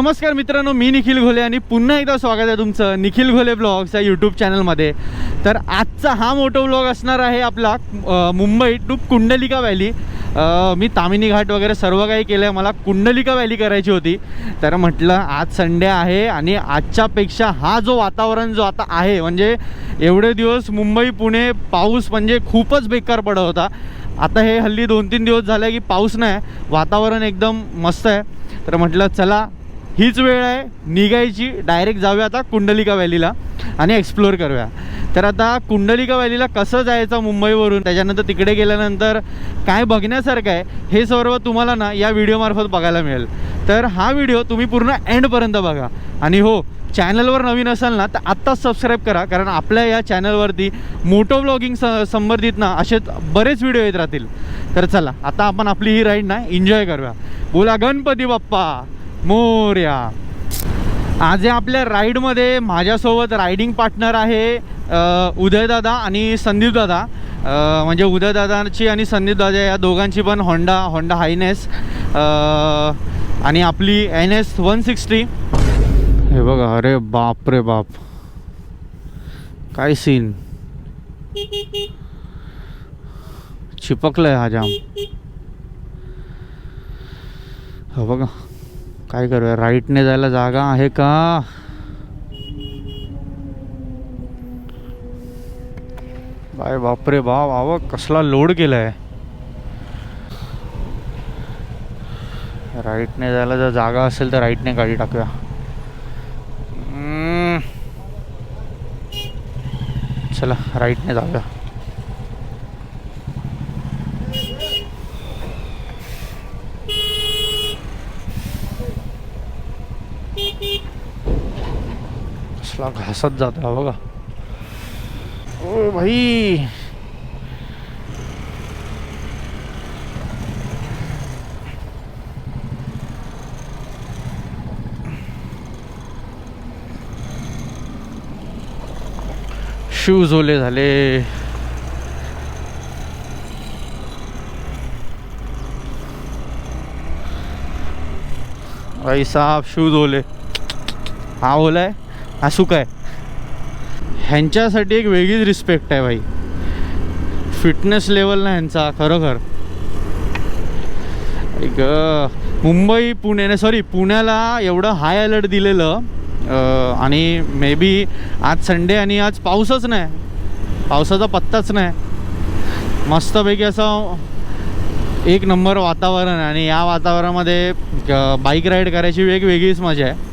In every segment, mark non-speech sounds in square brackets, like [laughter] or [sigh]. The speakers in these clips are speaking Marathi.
नमस्कार मित्रांनो मी निखिल घोले आणि पुन्हा एकदा स्वागत आहे तुमचं निखिल घोले ब्लॉग्स या यूट्यूब चॅनलमध्ये तर आजचा हा मोठा ब्लॉग असणार आहे आपला मुंबई टू कुंडलिका व्हॅली मी तामिनी घाट वगैरे सर्व काही केलं आहे मला कुंडलिका व्हॅली करायची होती. तर म्हटलं आज संडे आहे आणि आजच्यापेक्षा हा जो वातावरण जो आता आहे म्हणजे एवढे दिवस मुंबई पुणे पाऊस म्हणजे खूपच बेकार पडत होता. आता हे हल्ली दोन तीन दिवस झाले की पाऊस नाही वातावरण एकदम मस्त आहे. तर म्हटलं चला हीच वेळ आहे. निघायची. डायरेक्ट जाऊया आता कुंडलिका व्हॅलीला आणि एक्सप्लोअर करूया. तर आता कुंडलिका व्हॅलीला कसं जायचं मुंबईवरून? त्याच्यानंतर तिकडे गेल्यानंतर काय बघण्यासारखं आहे हे सर्व तुम्हाला ना या व्हिडिओमार्फत बघायला मिळेल. तर हा व्हिडिओ तुम्ही पूर्ण एंडपर्यंत बघा. आणि हो चॅनलवर नवीन असाल ना तर आत्ताच सबस्क्राईब करा. कारण आपल्या या चॅनलवरती मोटो ब्लॉगिंग स संबंधित ना असे बरेच व्हिडिओ येत राहतील. तर चला आता आपण आपली ही राईड ना एन्जॉय करूया. बोला गणपती बाप्पा! मोर्या. आज आपल्या राईडमध्ये माझ्यासोबत रायडिंग पार्टनर आहे उदयदादा आणि संदीपदादा. म्हणजे उदयदादाची आणि संदीपदादा या दोघांची पण होंडा होंडा हायनेस आणि आपली एन एस वन सिक्स्टी. हे बघा अरे बाप रे बाप. काय सीन? चिपकलंय हा जाम. हो बघा. काय करूया? राईटने जायला जागा आहे का? बाय बापरे बाप आव कसला लोड केलाय. राईटने जायला जर जागा असेल तर राईटने गाडी टाकूया. हम्म. चला राईटने जाऊया. कसला घासत जात बघा. ओ भाई. शूज ओले झाले. भाई साहब शूज ओले. हा ओला आहे असू काय ह्यांच्यासाठी एक वेगळीच रिस्पेक्ट आहे भाई. फिटनेस लेवल ना ह्यांचा खरोखर. एक मुंबई पुणे सॉरी पुण्याला एवढं हाय अलर्ट दिलेलं आणि मे बी आज संडे आणि आज पाऊसच नाही. पावसाचा पत्ताच नाही. मस्तपैकी असं एक नंबर वातावरण आहे आणि या वातावरणामध्ये बाईक राईड करायची वेगवेगळीच मजा आहे.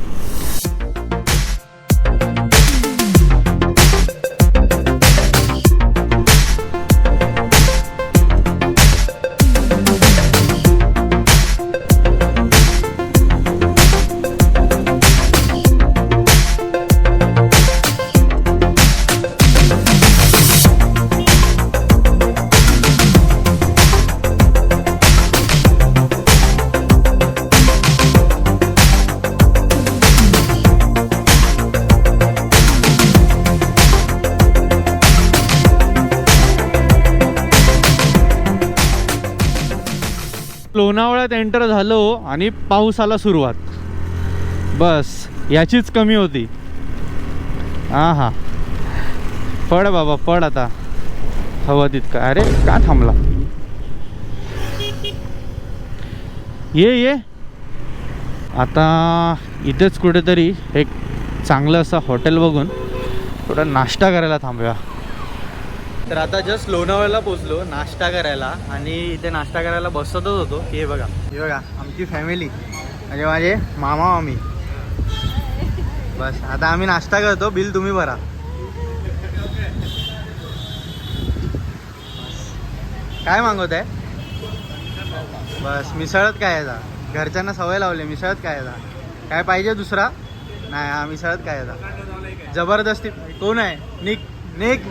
लोणावळ्यात एंटर झालो आणि पाऊस आला सुरुवात. बस याचीच कमी होती. हां हां पड बाबा पड आता. हवं तितका. अरे का थांबला? ये ये. आता इथेच कुठेतरी एक चांगलं असं हॉटेल बघून थोडा नाश्ता करायला थांबूया. तर आता जस्ट लोणावळ्याला पोचलो नाश्ता करायला. आणि इथे नाश्ता करायला बसतच होतो. हे बघा हे बघा आमची फॅमिली म्हणजे माझे मामा मामी बस आता आम्ही नाश्ता करतो. बिल तुम्ही भरा. काय मागवत आहे बस मिसळत काय याचा घरच्यांना सवय लावली मिसळत काय याचा काय पाहिजे दुसरा? नाही हा मिसळत काय याचा जबरदस्ती कोण आहे? निक. निक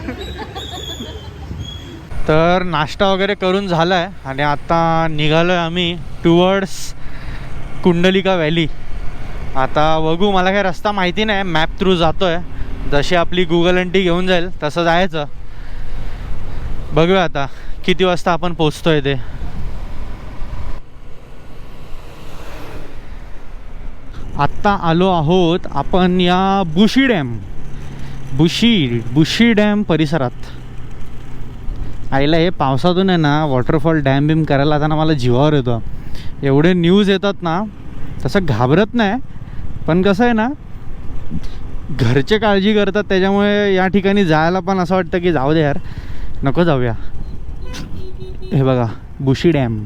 तर नाश्ता वगैरे करून झाला आहे आणि आता निघालो आहे आम्ही टुवर्ड्स कुंडलिका व्हॅली आता बघू मला काही रस्ता माहिती नाही मॅप थ्रू जातो आहे जशी आपली गुगल एंटी घेऊन जाईल तसं जायचं. बघूया आता किती वाजता आपण पोचतोय ते. आत्ता आलो आहोत आपण या बुशी डॅम. बुशी बुशी डॅम परिसरात. आईला हे पावसातून आहे ना वॉटरफॉल डॅम बिम करायला आता ना मला जीवावर येतं. एवढे न्यूज येतात ना तसं घाबरत नाही. पण कसं आहे ना घरचे काळजी करतात त्याच्यामुळे या ठिकाणी जायला पण असं वाटतं की जाऊ दे यार नको जाऊया. हे बघा बुशी डॅम.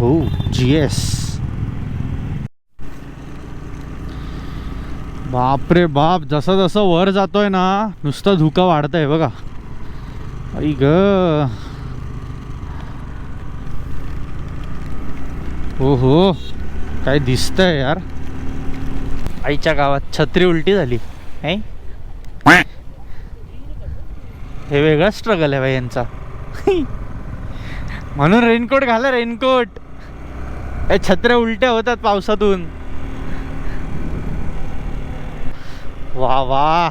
भाऊ जी एस बापरे बाप जसं जसं वर जातोय ना नुसतं धुकं वाढतंय बघा. आई ग. हो हो काय दिसतंय यार. आईच्या गावात छत्री उलटी झाली है हे वेगळा स्ट्रगल आहे बाई यांचा. [laughs] म्हणून रेनकोट घाला रेनकोट छत्र्या उलट्या होतात पावसातून. वा वा.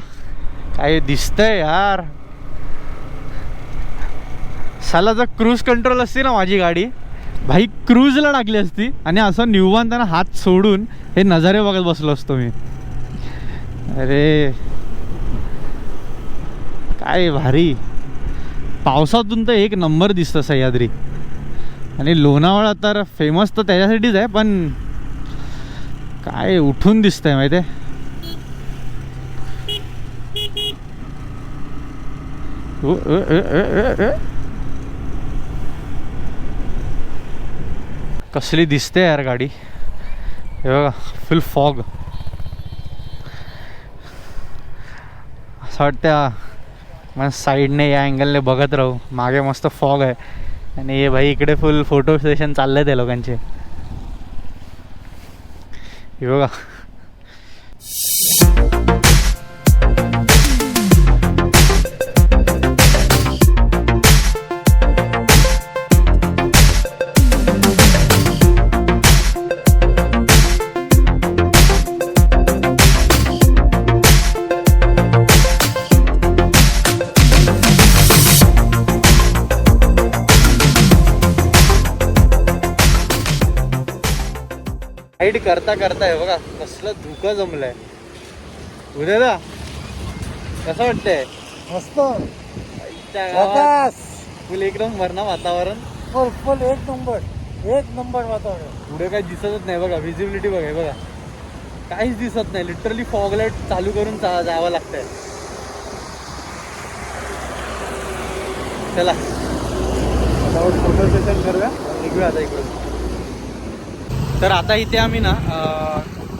काय दिसतंय यार. साला जर क्रूज कंट्रोल असती ना माझी गाडी भाई क्रूजला टाकली असती आणि असं निवांताना हात सोडून हे नजारे बघत बसलो असतो मी. अरे. काय भारी. पावसातून तर एक नंबर दिसतं सह्याद्री. आणि लोणावळा तर फेमस तर त्याच्यासाठीच आहे पण काय उठून दिसतंय माहिती आहे कसली दिसते यार गाडी. हे बघा फुल फॉग असं वाटतं मग साईडने या अँगलने बघत राहू. मागे मस्त फॉग आहे. आणि हे भाई इकडे फुल फोटो सेशन चाललंय त्या लोकांचे. हे बघा. राईड करता करता हे बघा कसलं धुकं जमलंय. उद्या ना कसं वाटतंय? मस्त. फुल एकदम भरणा वातावरण. फुल फुल एक नंबर एक नंबर वातावरण. पुढे काही दिसतच नाही बघा व्हिजिबिलिटी बघा हे बघा. काहीच दिसत नाही लिटरली फॉग लाइट चालू करून जावं लागतंय. चला. फोटो सेशन करूया निघूया आता इकडून. तर आता इथे आम्ही ना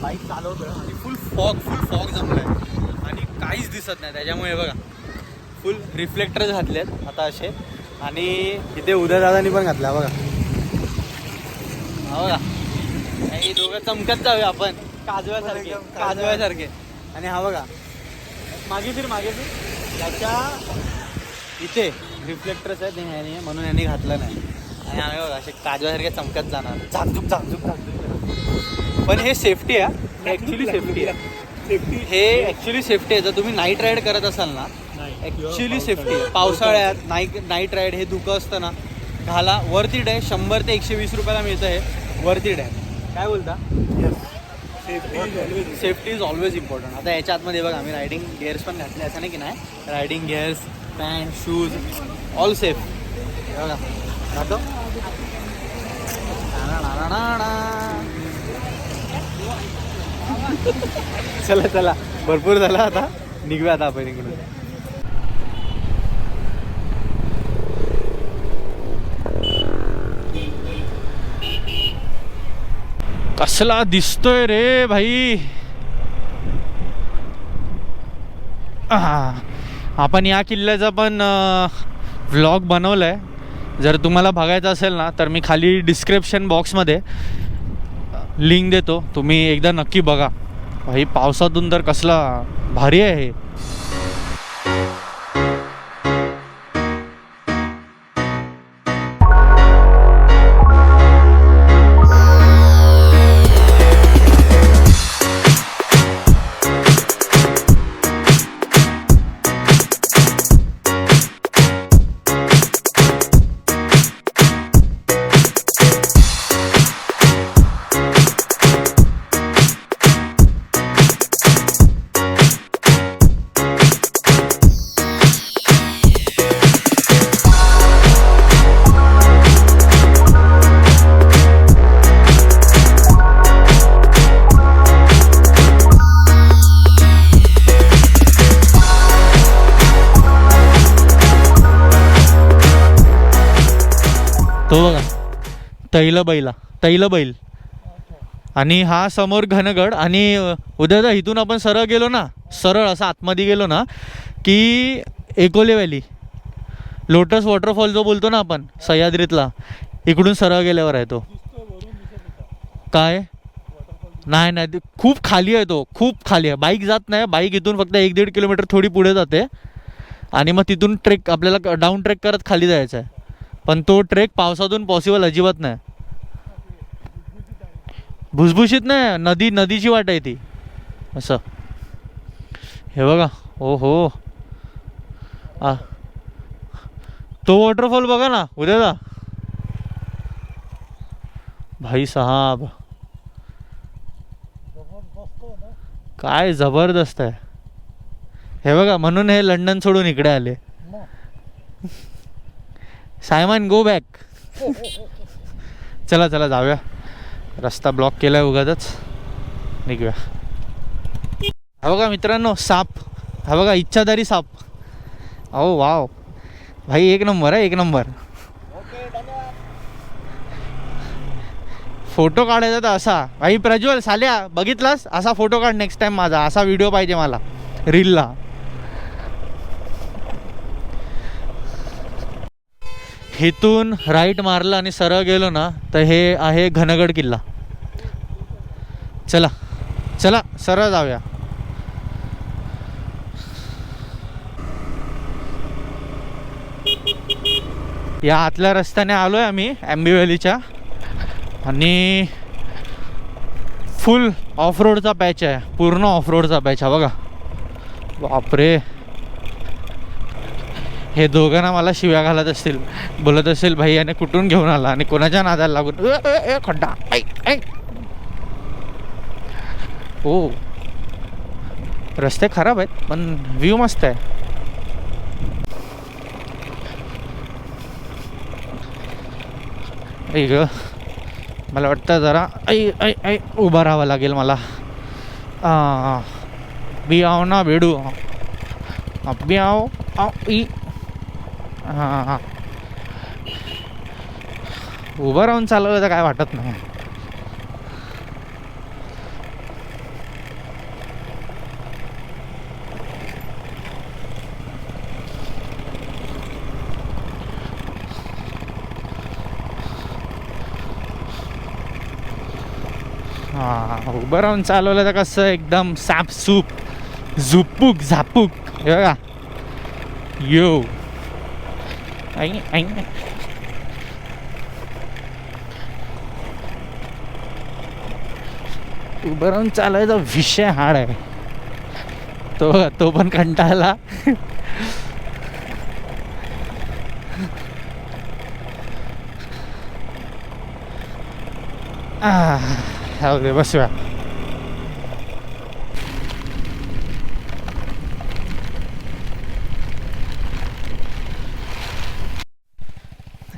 बाईक चालवतोय आणि फुल फॉग फुल फॉग जमलाय. आणि काहीच दिसत नाही. त्याच्यामुळे बघा फुल रिफ्लेक्टर घातलेत आता असे. आणि इथे उद्या दादानी पण घातला बघा. हा बघा. काही दोघं चमकत जाऊया आपण. काजव्यासारखे काजव्यासारखे. आणि हा बघा. मागे फिर मागे फिर. त्याच्या इथे रिफ्लेक्टर्स आहेत ह्याने म्हणून यांनी घातलं नाही. आणि आम्ही बघा असे काजव्यासारखे चमकत जाणार. झाकझुक झाकझुक झाकझुक. पण हे सेफ्टी आहे ॲक्च्युली सेफ्टी आहे. हे ॲक्च्युली सेफ्टी आहे. जर तुम्ही नाईट राईड करत असाल ना ॲक्च्युली सेफ्टी आहे. पावसाळ्यात नाईट नाईट राईड हे धुकं असतं ना घाला. वरती आहे. शंभर ते एकशे वीस रुपयाला मिळतं हे वरती आहे. काय बोलता? सेफ्टी इज ऑलवेज इम्पॉर्टंट आता याच्या आतमध्ये बघा आम्ही रायडिंग गिअर्स पण घातले. असं नाही की नाही? Riding gears pant shoes all safe बघा. दाखव चला चला भरपूर झाला आता निघूया आता आपण इकडून कसला दिसतोय रे भाई. आपण या किल्ल्याचा पण व्लॉग बनवला आहे जर तुम्हाला बघायचं असेल ना तर मी खाली डिस्क्रिप्शन बॉक्समध्ये लिंक देतो. तुम्ही एकदा नक्की बघा. भाई पावसातून तर कसला भारी आहे हे तैल बैला तैल बैल आणि हा समोर घनगड आणि उद्या जर इथून आपण सरळ गेलो ना सरळ असं आतमध्ये गेलो ना की एकोले व्हॅली. लोटस वॉटरफॉल जो बोलतो ना आपण सह्याद्रीतला इकडून सरळ गेल्यावर आहे तो. काय? नाही नाही खूप खाली आहे तो खूप खाली आहे. बाईक जात नाही बाईक इथून फक्त एक दीड किलोमीटर थोडी पुढे जाते. आणि मग तिथून ट्रेक आपल्याला डाऊन ट्रेक करत खाली जायचं आहे. पण तो ट्रेक पावसातून पॉसिबल अजिबात नाही. भुसभुशीत नाही नदी नदीची वाट आहे ती. असं. हे बघा. ओ हो आ. तो वॉटरफॉल बघा ना उद्याचा भाई साहब. काय जबरदस्त आहे. हे बघा म्हणून हे लंडन सोडून इकडे आले. सायमन गो बॅक चला चला जाऊया. रस्ता ब्लॉक केलाय उगाच निघूया. हा बघा मित्रांनो साप. हा बघा इच्छादारी साप. अहो वाव. भाई एक नंबर आहे एक नंबर. फोटो काढायचा तर असा. भाई प्रज्वल साल्या बघितलास? असा फोटो काढ नेक्स्ट टाइम माझा. असा व्हिडिओ पाहिजे मला. रीलला इथून राईट मारलं आणि सरळ गेलो ना तर हे आहे घनगड किल्ला. चला चला सरळ जाऊया. या आतल्या रस्त्याने आलो आहे आम्ही आंबी आणि फुल ऑफ रोडचा पॅच आहे पूर्ण ऑफ रोडचा पॅच आहे बघा. बापरे. हे दोघं ना मला शिव्या घालत असतील. बोलत असेल भाई याने कुठून घेऊन आला आणि कोणाच्या नादाला लागून खड्डा. ऐ, ऐ." हो रस्ते खराब आहेत पण व्ह्यू मस्त आहे. ऐ ग. मला वाटतं जरा ऐ ऐ ऐ उभं राहावं लागेल मला. बियाव बी आव ना बेडू. बी आव ई हां हां उभं राहून चालवलं तर काय वाटत नाही. हां उभं राहून चालवलं तर कसं एकदम सापसूप झुपूक झापूक. हे बघा. यो आई उभं राहून चालायचा विषय हाड आहे. तो तो पण कंटाळला. बसव्या जाऊ दे बसूया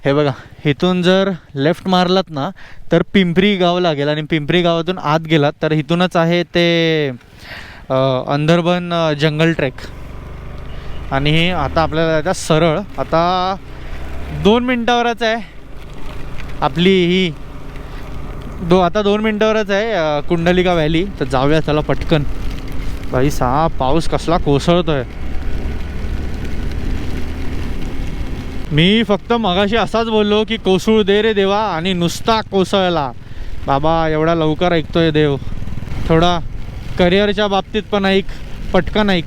हे बघा इथून जर लेफ्ट मारलात ना तर पिंपरी गाव लागेल. आणि पिंपरी गावातून आत गेलात तर इथूनच आहे ते अंधरबन जंगल ट्रेक आणि आता आपल्याला जायचं सरळ आता दोन मिनटावरच आहे. आपली ही दो आता दोन मिनटावरच आहे कुंडलिका व्हॅली तर जाऊया चला पटकन. भाई सहा पाऊस कसला कोसळतो आहे मी फक्त मगाशी असाच बोललो की कोसळू दे रे देवा आणि नुसता कोसळला. बाबा एवढा लवकर ऐकतोय देव. थोडा करिअरच्या बाबतीत पण ऐक पटकन ऐक.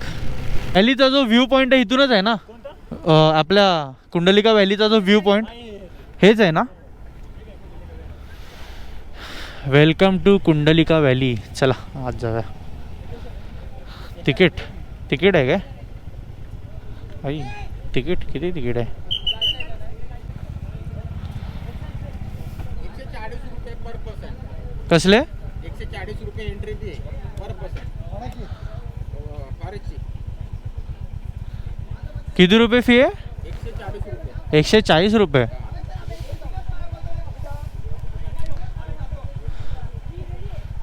व्हॅलीचा जो व्ह्यू पॉईंट आहे इथूनच आहे ना? आपल्या कुंडलिका व्हॅलीचा जो व्ह्यू पॉईंट हेच आहे ना? Welcome to Kundalika valley. चला आज जाऊया. तिकीट तिकीट आहे काय? आई तिकीट किती तिकीट आहे एकशे चाळीस रुपये पर पर्सन कसले? एकशे चाळीस रुपये एंट्री फी पर पर्सन कोणाची फॉरेस्टची किती रुपये फी आहे? एकशे चाळीस रुपये. एकशे चाळीस रुपये.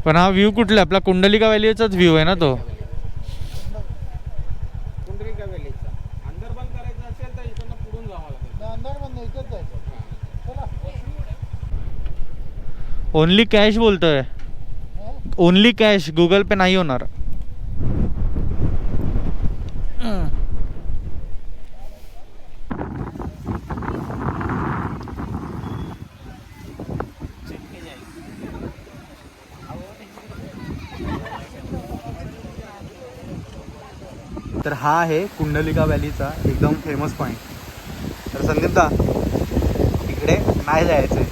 पण हा व्ह्यू कुठला आपला कुंडलिका व्हॅलीचाच व्ह्यू आहे ना तो कुंडलिका व्हॅलीचा अंदर बंद करायचं असेल तर इकडनं पुढून जावं लागेल अंदर पण इथेच जायचं चला ओनली कॅश बोलतोय. ओनली कॅश गुगल पे नाही होणार. तर हा आहे कुंडलिका व्हॅलीचा एकदम फेमस पॉईंट तर संदीपदा इकडे नाही जायचंय.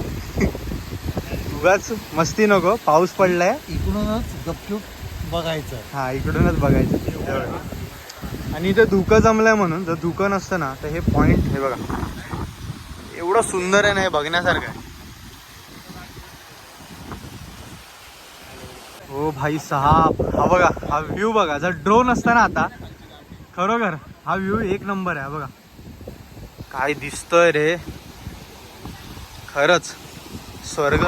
उगाच मस्ती नको पाऊस पडलाय. इकडूनच गपचूप बघायचं. हा इकडूनच बघायचं. आणि इथे धुकं जमलंय म्हणून जर धुकं नसतं ना तर हे पॉइंट हे बघा. एवढं सुंदर आहे ना हे बघण्यासारखं आहे. हो भाई साहेब हा बघा हा व्ह्यू बघा. जर ड्रोन असता ना आता खरोखर हा व्ह्यू एक नंबर आहे हा बघा. काय दिसतोय रे. खरंच स्वर्ग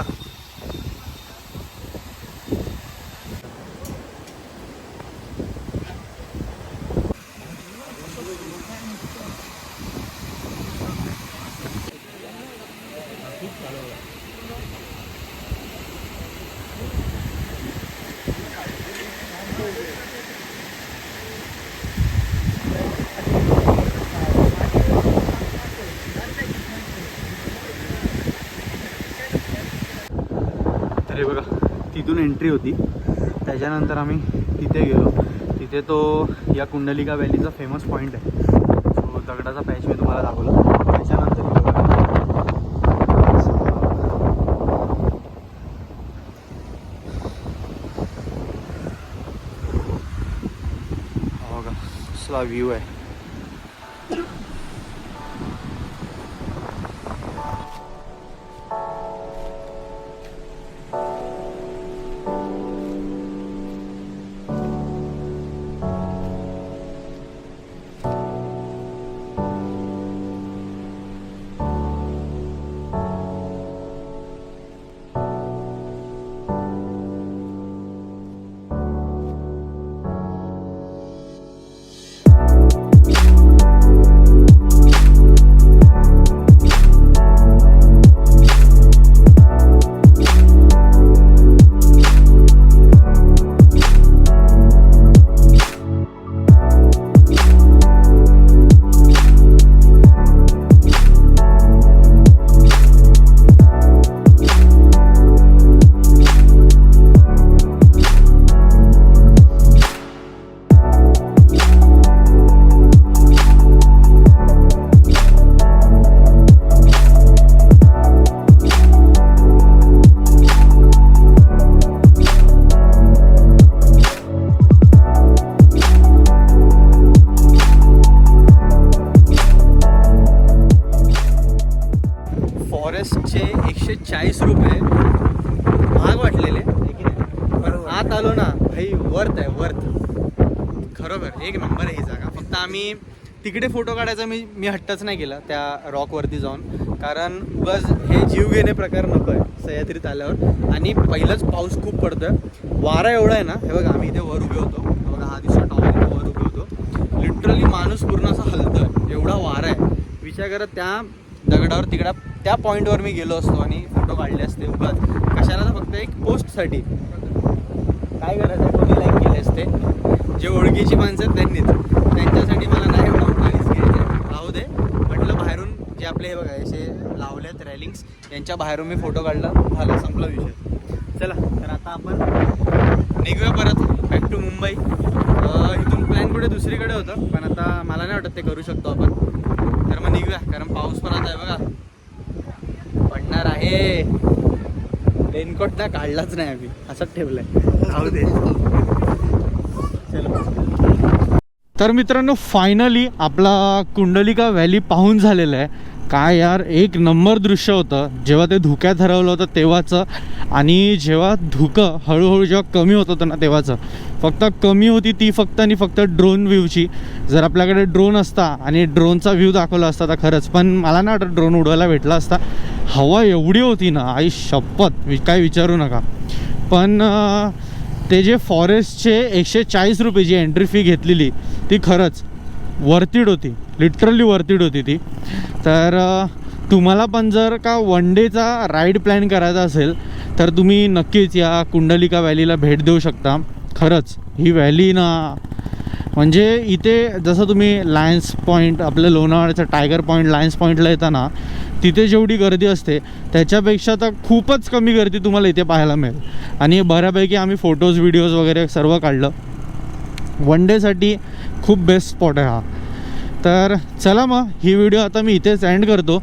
तर हे बघा तिथून एंट्री होती. त्याच्यानंतर आम्ही तिथे गेलो. तिथे तो या कुंडलिका व्हॅलीचा फेमस पॉईंट आहे. तो दगडाचा पॅच मी तुम्हाला दाखवला. त्याच्यानंतर व्ह्यू आहे. फॉरेस्टचे एकशे चाळीस रुपये महाग वाटलेले. पण आत आलो ना भाई वर्थ आहे वर्थ खरोखर एक नंबर आहे ही जागा. फक्त आम्ही तिकडे फोटो काढायचा मी मी हट्टच नाही केला त्या रॉकवरती जाऊन. कारण उगाच हे जीव घेणे प्रकार नको आहे सह्याद्रीत आल्यावर. आणि पहिलंच पाऊस खूप पडतोय. वारा एवढा आहे ना हे बघा आम्ही इथे वर उभे होतो. हे बघा हा दिसतो टॉवर वर उभे होतो. लिटरली माणूस पूर्ण असा हलतोय. एवढा वारा आहे. विचार करा त्या दगडावर तिकडा त्या पॉईंटवर मी गेलो असतो आणि फोटो काढले असते उगाच. कशाला तर फक्त एक पोस्टसाठी काय गरज आहे? कोणी लाईक केले असते? जे ओळखीची माणसं आहेत त्यांनीच. त्यांच्यासाठी मला नाही एवढं काहीच घ्यायचं राहू दे. म्हटलं बाहेरून जे आपले हे बघा असे लावलेत रॅलिंग्स यांच्या बाहेरून मी फोटो काढला. झालं संपला विषय. चला तर आता आपण निघूया परत बॅक टू मुंबई. इथून प्लॅन कुठे? दुसरीकडे होतं. पण आता मला नाही वाटत ते करू शकतो आपण. तर मग निघूया कारण पाऊस पण आता आहे बघा. पडणार आहे. रेनकोट ना काढलाच नाही आम्ही. असंच ठेवलंय. राहू दे. तर मित्रांनो फायनली आपला कुंडलिका व्हॅली पाहून झालेला आहे. काय यार एक नंबर दृश्य होतं. जेव्हा ते धुक्यात हरवलं होतं तेव्हाचं आणि जेव्हा धुकं हळूहळू जेव्हा कमी होत होतं ना तेव्हाचं फक्त कमी होती ती फक्त आणि फक्त ड्रोन व्ह्यूची जर आपल्याकडे ड्रोन असता आणि ड्रोनचा व्ह्यू दाखवला असता तर खरंच पण मला ना वाटतं ड्रोन उडवायला भेटला असता. हवा एवढी होती ना आई शपथ वि काय विचारू नका. पण ते जे फॉरेस्टचे एकशे चाळीस रुपये जी एंट्री फी घेतलेली ती खरंच वरतीड होती. लिटरली वरतीड होती ती. तर तुम्हाला पण जर का वन डेचा राईड प्लॅन करायचा असेल तर तुम्ही नक्कीच या कुंडलिका व्हॅलीला भेट देऊ शकता. खरंच ही व्हॅली ना म्हणजे इथे जसं तुम्ही लायन्स पॉईंट आपलं लोणावळ्याचं टायगर पॉईंट लायन्स पॉईंटला येताना तिथे जेवढी गर्दी असते त्याच्यापेक्षा तर खूपच कमी गर्दी तुम्हाला इथे पाहायला मिळेल. आणि बऱ्यापैकी आम्ही फोटोज व्हिडिओज वगैरे सर्व काढलं. वन डेसाठी खूप बेस्ट स्पॉट आहे हा. तर चला मग ही व्हिडिओ आता मी इथेच एंड करतो.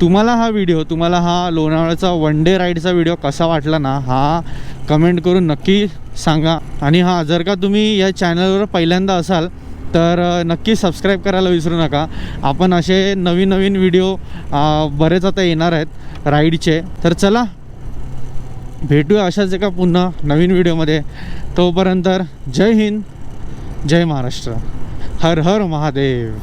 तुम्हाला हा व्हिडिओ तुम्हाला हा लोणावळ्याचा वन डे राईडचा व्हिडिओ कसा वाटला ना हा कमेंट करून नक्की सांगा. आणि हा जर का तुम्ही या चॅनलवर पहिल्यांदा असाल तर नक्की सबस्क्राईब करायला विसरू नका. आपण असे नवीन नवीन व्हिडिओ बरेच आता येणार आहेत राईडचे तर चला भेटूया अशाच एका पुन्हा नवीन व्हिडिओमध्ये तोपर्यंत जय हिंद. जय महाराष्ट्र. हर हर महादेव.